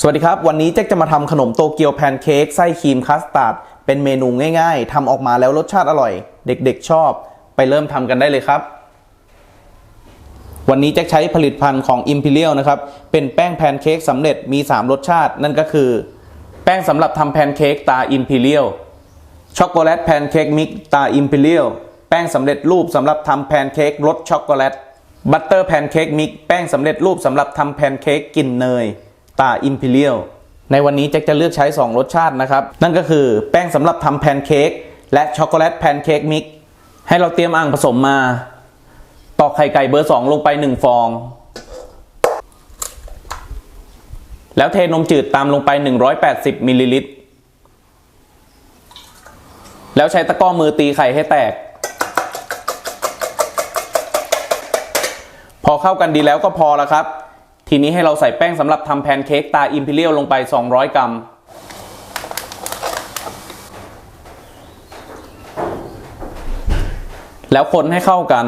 สวัสดีครับ วันนี้แจ็คจะมาทำขนมโตเกียวแพนเค้กไส้ครีมคัสตาร์ดเป็นเมนูง่ายๆทำออกมาแล้วรสชาติอร่อย เด็กๆชอบ ไปเริ่มทำกันได้เลยครับ วันนี้แจ็คใช้ผลิตภัณฑ์ของ Imperial นะครับ เป็นแป้งแพนเค้กสำเร็จมี 3 รสชาติ นั่นก็คือ แป้งสำหรับทำแพนเค้กตา Imperial ช็อกโกแลตแพนเค้กมิกตา Imperial แป้งสำเร็จรูปสำหรับทำแพนเค้กรสช็อกโกแลตบัตเตอร์แพนเค้กมิกแป้งสำเร็จรูปสำหรับทำแพนเค้กกลิ่นเนย ตา Imperial ในวันนี้แจ็คจะเลือกใช้ 2 รสชาตินะครับ นั่นก็คือแป้งสำหรับทำแพนเค้กและช็อกโกแลตแพนเค้กมิกให้เราเตรียมอ่างผสมมา ตอกไข่ไก่เบอร์ 2 ลงไป 1 ฟอง แล้วเทนมจืดตามลงไป 180มิลลิลิตรแล้วใช้ตะกร้อมือตีไข่ให้แตก พอเข้ากันดีแล้วก็พอแล้วครับ ทีนี้ให้เราใส่แป้งสำหรับทำแพนเค้กตาอิมพีเรียลลงไป 200 กรัม แล้วคนให้เข้ากัน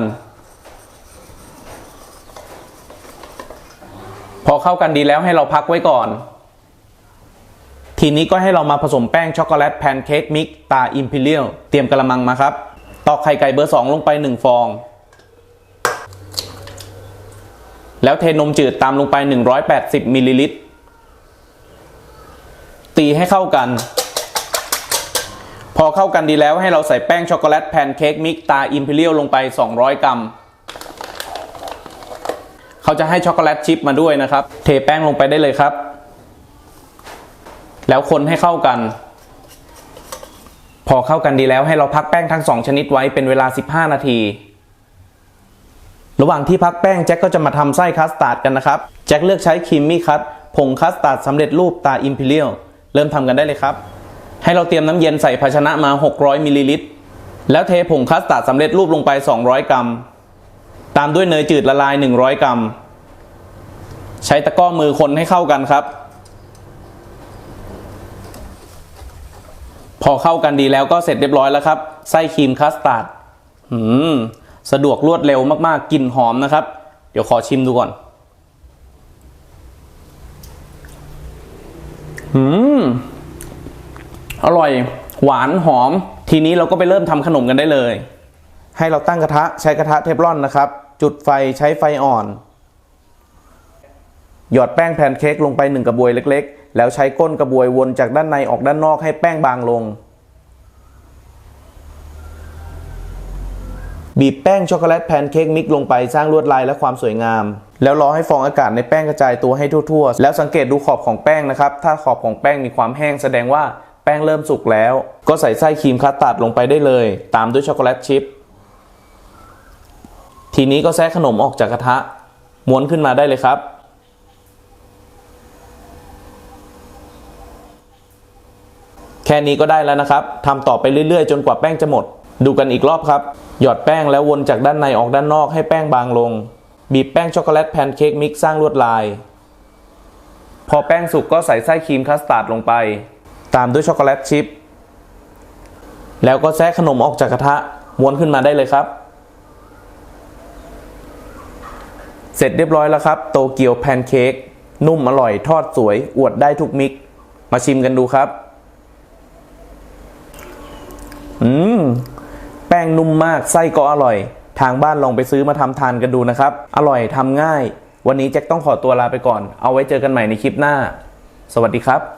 พอเข้ากันดีแล้วให้เราพักไว้ก่อน ทีนี้ก็ให้เรามาผสมแป้งช็อกโกแลตแพนเค้กมิกตาอิมพีเรียลเตรียมกระมังมาครับ ตอกไข่ไก่เบอร์ 2 ลงไป 1 ฟอง แล้วเทนมจืดตามลงไป 180มิลลิลิตร ตีให้เข้ากัน พอเข้ากันดีแล้วให้เราใส่แป้งช็อกโกแลตแพนเค้กมิกตาอิมพีเรียลลงไป 200 กรัม เขาจะให้ช็อกโกแลตชิพมาด้วยนะครับ เทแป้งลงไปได้เลยครับ แล้วคนให้เข้ากัน พอเข้ากันดีแล้วให้เราพักแป้งทั้งสองชนิดไว้เป็นเวลา 15 นาที ระหว่างที่พักแป้งแจ็คก็จะมาทำไส้คัสตาร์ดกันนะครับ แจ็คเลือกใช้ครีมมี่คัตผงคัสตาร์ดสำเร็จรูปตาอิมพีเรียลเริ่มทำกันได้เลยครับ ให้เราเตรียมน้ำเย็นใส่ภาชนะมา 600มิลลิลิตรแล้วเทผงคัสตาร์ดสำเร็จรูปลงไป 200 กรัม ตามด้วยเนยจืดละลาย 100 กรัม ใช้ตะกร้อมือคนให้เข้ากันครับ พอเข้ากันดีแล้วก็เสร็จเรียบร้อยแล้วครับ ไส้ครีมคัสตาร์ดหืม สะดวกรวดเร็วมากๆกลิ่นหอมนะครับ เดี๋ยวขอชิมดูก่อนหืม อร่อย หวานหอม ทีนี้เราก็ไปเริ่มทำขนมกันได้เลย ให้เราตั้งกระทะใช้กระทะเทฟลอนนะครับ จุดไฟใช้ไฟอ่อน หยอดแป้งแพนเค้กลงไปหนึ่งกระบวยเล็ก ๆ แล้วใช้ก้นกระบวยวนจากด้านในออกด้านนอกให้แป้งบางลง บีบแป้งช็อกโกแลตแพนเค้กมิกลงไปสร้างลวดลายและความสวยงาม แล้วรอให้ฟองอากาศในแป้งกระจายตัวให้ทั่วๆ แล้วสังเกตดูขอบของแป้งนะครับ ถ้าขอบของแป้งมีความแห้งแสดงว่าแป้งเริ่มสุกแล้ว ก็ใส่ไส้ครีมคัสตาร์ดลงไปได้เลย ตามด้วยช็อกโกแลตชิพทีนี้ก็แซะขนมออกจากกระทะ ม้วนขึ้นมาได้เลยครับแค่นี้ก็ได้แล้วนะครับ ทำต่อไปเรื่อยๆ จนกว่าแป้งจะหมด ดูกันอีกรอบครับ หยอดแป้งแล้ววนจากด้านในออกด้านนอกให้แป้งบางลง บีบแป้งช็อกโกแลตแพนเค้กมิกซ์สร้างลวดลาย พอแป้งสุกก็ใส่ไส้ครีมคัสตาร์ดลงไป ตามด้วยช็อกโกแลตชิพแล้วก็แซะขนมออกจากกระทะม้วนขึ้นมาได้เลยครับ เสร็จเรียบร้อยแล้วครับ โตเกียวแพนเค้กนุ่มอร่อยทอดสวย อวดได้ทุกมิก มาชิมกันดูครับ อืม ป้งนุ่มมากไส้ก็อร่อย ทางบ้านลองไปซื้อมาทำทานกันดูนะครับ อร่อยทำง่าย วันนี้แจ็คต้องขอตัวลาไปก่อน เอาไว้เจอกันใหม่ในคลิปหน้า สวัสดีครับ